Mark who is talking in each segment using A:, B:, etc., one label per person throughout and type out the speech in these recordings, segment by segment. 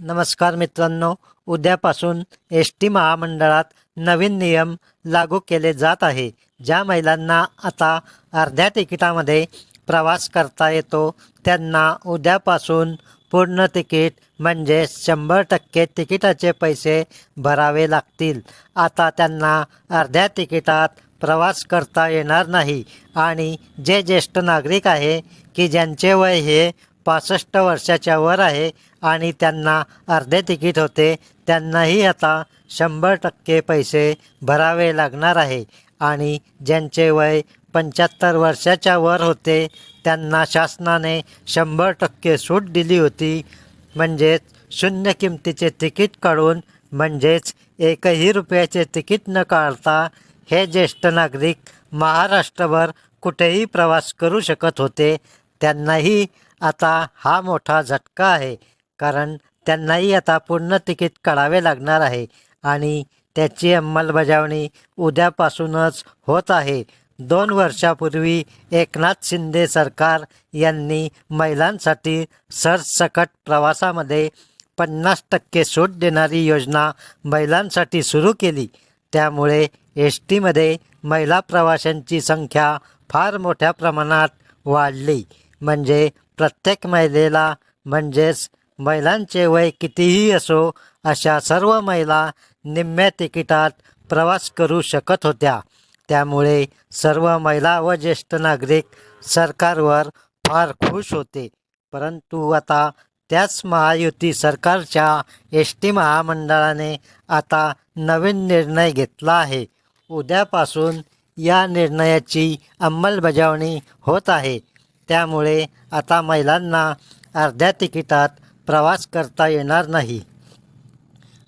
A: नमस्कार मित्रांनो उद्यापासून एस टी महामंडळात नवीन नियम लागू केले जात आहे. ज्या महिलांना आता अर्ध्या तिकिटामध्ये प्रवास करता येतो त्यांना उद्यापासून पूर्ण तिकीट म्हणजे शंभर टक्के तिकिटाचे पैसे भरावे लागतील. आता त्यांना अर्ध्या तिकिटात प्रवास करता येणार नाही. आणि जे ज्येष्ठ नागरिक आहे की ज्यांचे वय हे पासष्ट वर्षाच्या वर आहे आणि त्यांना अर्धे तिकीट होते. त्यांनाही आता शंभर टक्के पैसे भरावे लागणार आहे. आणि ज्यांचे वय पंच्याहत्तर वर्षाच्या वर होते त्यांना शासनाने शंभर टक्के सूट दिली होती. म्हणजेच शून्य किमतीचे तिकीट काढून म्हणजेच एकही रुपयाचे तिकीट न काढता हे ज्येष्ठ नागरिक महाराष्ट्रभर कुठेही प्रवास करू शकत होते. त्यांनाही आता हा मोठा झटका आहे कारण त्यांनाही आता पूर्ण तिकीट काढावे लागणार आहे आणि त्याची अंमलबजावणी उद्यापासूनच होत आहे. दोन वर्षापूर्वी एकनाथ शिंदे सरकार यांनी महिलांसाठी सरसकट प्रवासामध्ये पन्नास टक्के सूट देणारी योजना महिलांसाठी सुरू केली. त्यामुळे एस टीमध्ये महिला प्रवाशांची संख्या फार मोठ्या प्रमाणात वाढली. म्हणजे प्रत्येक महिलेला म्हणजेच महिलांचे वय कितीही असो अशा सर्व महिला निम्म्या तिकिटात प्रवास करू शकत होत्या. त्यामुळे सर्व महिला व ज्येष्ठ नागरिक सरकारवर फार खुश होते. परंतु आता त्याच महायुती सरकारच्या एस टी महामंडळाने आता नवीन निर्णय घेतला आहे. उद्यापासून या निर्णयाची अंमलबजावणी होत आहे. त्यामुळे आता महिलांना अर्ध्या तिकिटात प्रवास करता येणार नाही.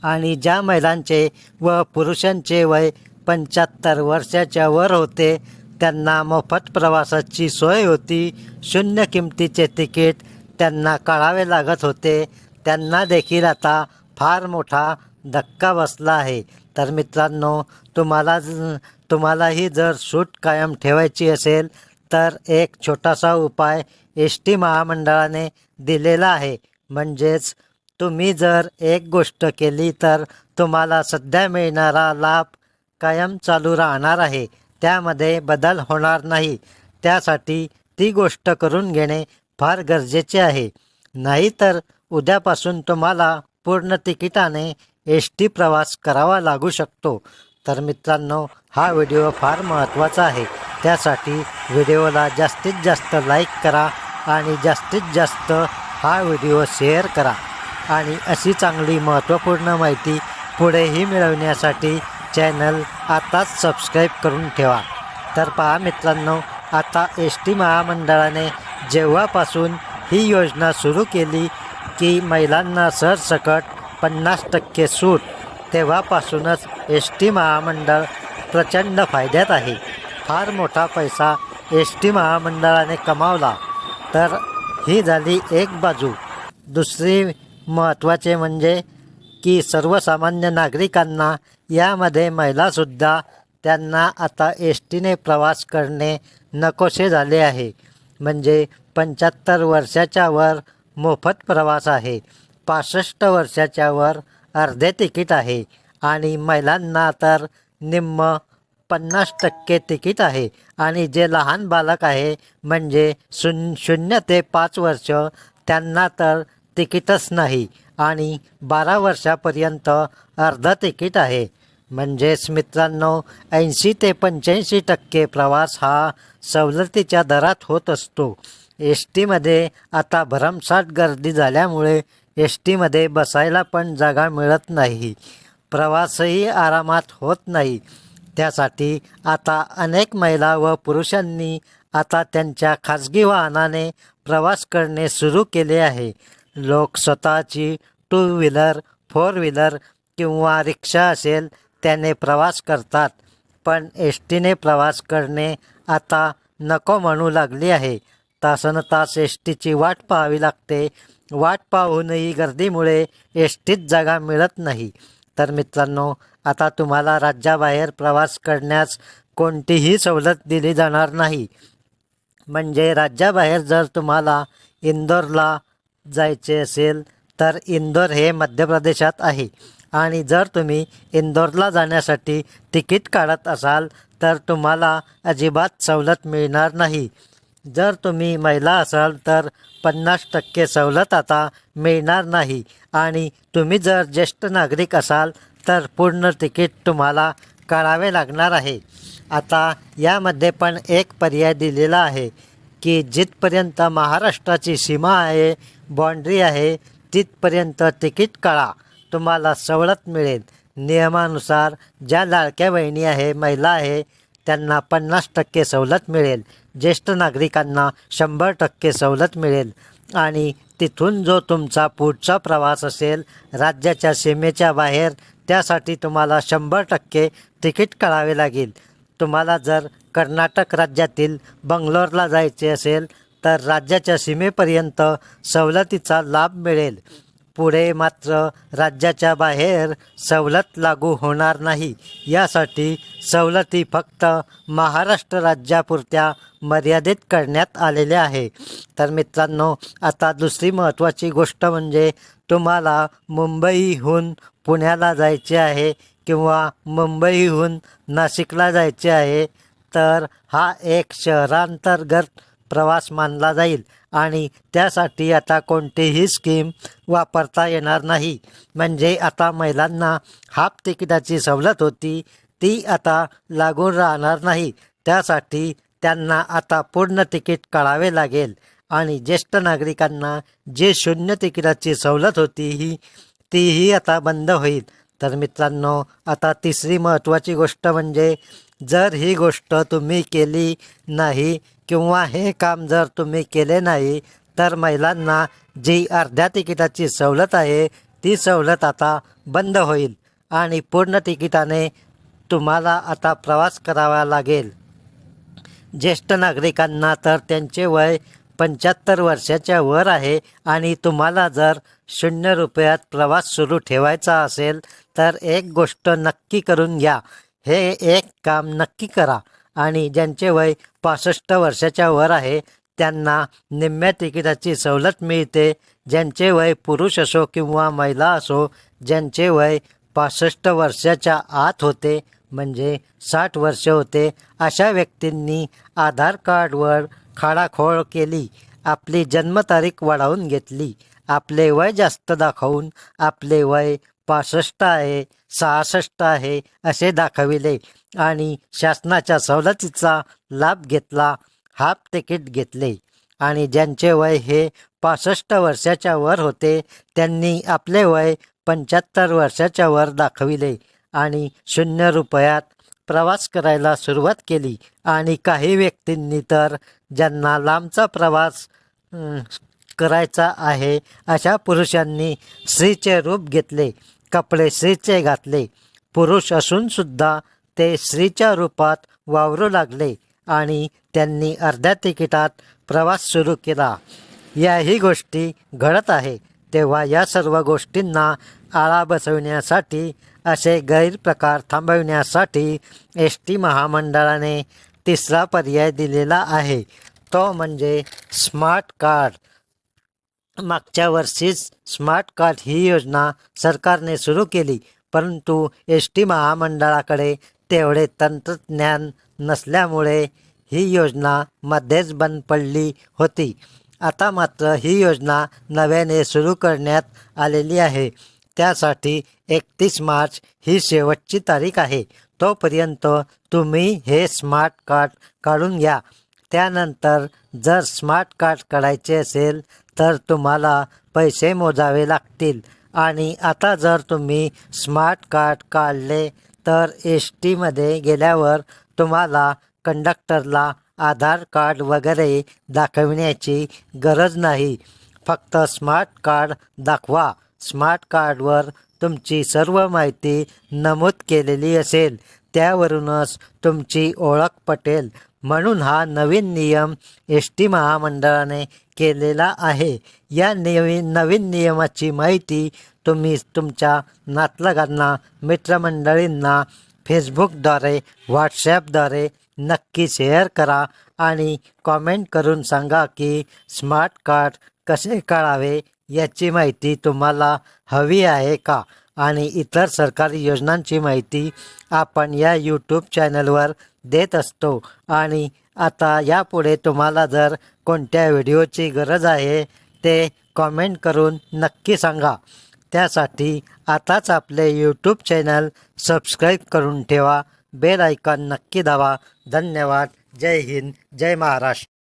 A: आणि ज्या महिलांचे व पुरुषांचे वय पंच्याहत्तर वर्षाच्या वर होते त्यांना मोफत प्रवासाची सोय होती. शून्य किमतीचे तिकीट त्यांना काढावे लागत होते. त्यांना देखील आता फार मोठा धक्का बसला आहे. तर मित्रांनो तुम्हाला तुम्हालाही जर सूट कायम ठेवायची असेल तर एक छोटासा उपाय एस टी महामंडळाने दिलेला आहे. म्हणजेच तुम्ही जर एक गोष्ट केली तर तुम्हाला सध्या मिळणारा लाभ कायम चालू राहणार आहे. त्यामध्ये बदल होणार नाही. त्यासाठी ती गोष्ट करून घेणे फार गरजेचे आहे. नाहीतर उद्यापासून तुम्हाला पूर्ण तिकिटाने एस टी प्रवास करावा लागू शकतो. तर मित्रांनो हा व्हिडिओ फार महत्त्वाचा आहे. त्यासाठी व्हिडिओला जास्तीत जास्त लाईक करा आणि जास्तीत जास्त हा व्हिडिओ शेअर करा. आणि अशी चांगली महत्त्वपूर्ण माहिती पुढेही मिळवण्यासाठी चॅनल आताच सबस्क्राईब करून ठेवा. तर पहा मित्रांनो आता एस टी महामंडळाने जेव्हापासून ही योजना सुरू केली की महिलांना सरसकट पन्नास टक्के सूट तेव्हापासूनच एस टी महामंडळ प्रचंड फायद्यात आहे. फार मोठा पैसा एस टी महामंडळाने कमावला. तर ही झाली एक बाजू. दुसरी महत्त्वाचे म्हणजे की सर्वसामान्य नागरिकांना यामध्ये महिलासुद्धा त्यांना आता एस टीने प्रवास करणे नकोसे झाले आहे. म्हणजे पंच्याहत्तर वर्षाच्या वर मोफत प्रवास आहे. पासष्ट वर्षाच्या वर अर्धे तिकीट आहे. आणि महिलांना तर निम्म पन्नास टक्के तिकीट आहे. आणि जे लहान बालक आहे म्हणजे शून शून्य ते पाच वर्ष त्यांना तर तिकीटच नाही. आणि बारा वर्षापर्यंत अर्ध तिकीट आहे. म्हणजेच मित्रांनो ऐंशी ते पंच्याऐंशी टक्के प्रवास हा सवलतीच्या दरात होत असतो. एस टीमध्ये आता भरमसाठ गर्दी झाल्यामुळे एस टीमध्ये बसायला पण जागा मिळत नाही. प्रवासही आरामात होत नाही. त्यासाठी आता अनेक महिला व पुरुषांनी आता त्यांच्या खाजगी वाहनाने प्रवास करणे सुरू केले आहे. लोक स्वतःची टू व्हीलर फोर व्हीलर किंवा रिक्षा असेल त्याने प्रवास करतात. पण एस टीने प्रवास करणे आता नको म्हणू लागली आहे. तासन तास एस टीची वाट पाहावी लागते. वाट पाहूनही गर्दीमुळे एस टीत जागा मिळत नाही. तर मित्रांनो आता तुम्हाला राज्याबाहेर प्रवास करण्यास कोणतीही सवलत दिली जाणार नाही. म्हणजे राज्याबाहेर जर तुम्हाला इंदोरला जायचे असेल तर इंदोर हे मध्य प्रदेशात आहे. आणि जर तुम्ही इंदोरला जाण्यासाठी तिकीट काढत असाल तर तुम्हाला अजिबात सवलत मिळणार नाही. जर तुम्ही महिला असाल तर पन्नास टक्के सवलत आता मिळणार नाही. आणि तुम्ही जर ज्येष्ठ नागरिक असाल तर पूर्ण तिकीट तुम्हाला काढावे लागणार आहे. आता यामध्ये पण एक पर्याय दिलेला आहे की जिथपर्यंत महाराष्ट्राची सीमा आहे बाँड्री आहे तिथपर्यंत तिकीट काढा. तुम्हाला सवलत मिळेल. नियमानुसार ज्या लाडक्या बहिणी आहे महिला आहे त्यांना पन्नास टक्के सवलत मिळेल. ज्येष्ठ नागरिकांना शंभर टक्के सवलत मिळेल. आणि तिथून जो तुमचा पुढचा प्रवास असेल राज्याच्या सीमेच्या बाहेर त्यासाठी तुम्हाला शंभर टक्के तिकीट काढावे लागेल. तुम्हाला जर कर्नाटक राज्यातील बंगलोरला जायचे असेल तर राज्याच्या सीमेपर्यंत सवलतीचा लाभ मिळेल. पुढे मात्र राज्याच्या बाहेर सवलत लागू होणार नाही. यासाठी सवलती फक्त महाराष्ट्र राज्यापुरत्या मर्यादित करण्यात आलेल्या आहे तर मित्रांनो आता दुसरी महत्त्वाची गोष्ट म्हणजे तुम्हाला मुंबईहून पुण्याला जायचे आहे किंवा मुंबईहून नाशिकला जायचे आहे तर हा एक शहरांतर्गत प्रवास मानला जाईल. आणि त्यासाठी आता कोणतीही स्कीम वापरता येणार नाही. म्हणजे आता महिलांना हाफ तिकिटाची सवलत होती ती आता लागून राहणार नाही. त्यासाठी त्यांना आता पूर्ण तिकीट काढावे लागेल. आणि ज्येष्ठ नागरिकांना जे शून्य तिकिटाची सवलत होती ही तीही आता बंद होईल. तर मित्रांनो आता तिसरी महत्त्वाची गोष्ट म्हणजे जर ही गोष्ट तुम्ही केली नाही किंवा हे काम जर तुम्ही केले नाही तर महिलांना जी अर्ध्या तिकिटाची सवलत आहे ती सवलत आता बंद होईल आणि पूर्ण तिकिटाने तुम्हाला आता प्रवास करावा लागेल. ज्येष्ठ नागरिकांना तर त्यांचे वय पंच्याहत्तर वर्षाच्या वर आहे आणि तुम्हाला जर शून्य रुपयात प्रवास सुरू ठेवायचा असेल तर एक गोष्ट नक्की करून घ्या. हे एक काम नक्की करा. आणि ज्यांचे वय पासष्ट वर्षाच्या वर आहे त्यांना निम्म्या तिकिटाची सवलत मिळते. ज्यांचे वय पुरुष असो किंवा महिला असो ज्यांचे वय पासष्ट वर्षाच्या आत होते म्हणजे साठ वर्ष होते अशा व्यक्तींनी आधार कार्डवर खाडाखोळ केली. आपली जन्मतारीख वाढवून घेतली. आपले वय जास्त दाखवून आपले वय पासष्ट आहे सहासष्ट आहे असे दाखविले आणि शासनाच्या सवलतीचा लाभ घेतला हाफ तिकीट घेतले. आणि ज्यांचे वय हे पासष्ट वर्षाच्या वर होते त्यांनी आपले वय पंच्याहत्तर वर्षाच्या वर दाखविले आणि शून्य रुपयात प्रवास करायला सुरुवात केली. आणि काही व्यक्तींनी तर ज्यांना लांबचा प्रवास करायचा आहे अशा पुरुषांनी स्त्रीचे रूप घेतले कपडे स्त्रीचे घातले. पुरुष असूनसुद्धा ते स्त्रीच्या रूपात वावरू लागले आणि त्यांनी अर्ध्या तिकिटात प्रवास सुरू केला. याही गोष्टी घडत आहे. तेव्हा या सर्व गोष्टींना आळा बसवण्यासाठी असे गैरप्रकार थांबविण्यासाठी एस टी महामंडळाने तिसरा पर्याय दिलेला आहे. तो म्हणजे स्मार्ट कार्ड. मागच्या वर्षीच स्मार्ट कार्ड ही योजना सरकारने सुरू केली परंतु एस टी महामंडळाकडे तेवढे तंत्रज्ञान नसल्यामुळे ही योजना मध्येच बंद पडली होती. आता मात्र ही योजना नव्याने सुरू करण्यात आलेली आहे. त्यासाठी एकतीस मार्च ही शेवटची तारीख आहे. तोपर्यंत तुम्ही हे स्मार्ट कार्ड काढून घ्या. त्यानंतर जर स्मार्ट कार्ड काढायचे असेल तर तुम्हाला पैसे मोजावे लागतील. आणि आता जर तुम्ही स्मार्ट कार्ड काढले तर एस टीमध्ये गेल्यावर तुम्हाला कंडक्टरला आधार कार्ड वगैरे दाखविण्याची गरज नाही. फक्त स्मार्ट कार्ड दाखवा. स्मार्ट कार्डवर तुमची सर्व माहिती नमूद केलेली असेल. त्यावरूनच तुमची ओळख पटेल. म्हणून हा नवीन नियम एस टी महामंडळाने केलेला आहे. या नवीन नवीन नियमाची माहिती तुम्ही तुमच्या नातलगांना मित्रमंडळींना फेसबुकद्वारे व्हॉट्सॲपद्वारे नक्की शेअर करा आणि कॉमेंट करून सांगा की स्मार्ट कार्ड कसे काढावे याची माहिती तुम्हाला हवी आहे का? आणि इतर सरकारी योजनांची माहिती आपण या यूट्यूब चॅनलवर देत असतो. आणि आता यापुढे तुम्हाला जर कोणत्या व्हिडिओची गरज आहे ते कॉमेंट करून नक्की सांगा. त्यासाठी आताच आपले यूट्यूब चॅनल सबस्क्राईब करून ठेवा. बेल आयकॉन नक्की दावा धन्यवाद. जय हिंद. जय महाराष्ट्र.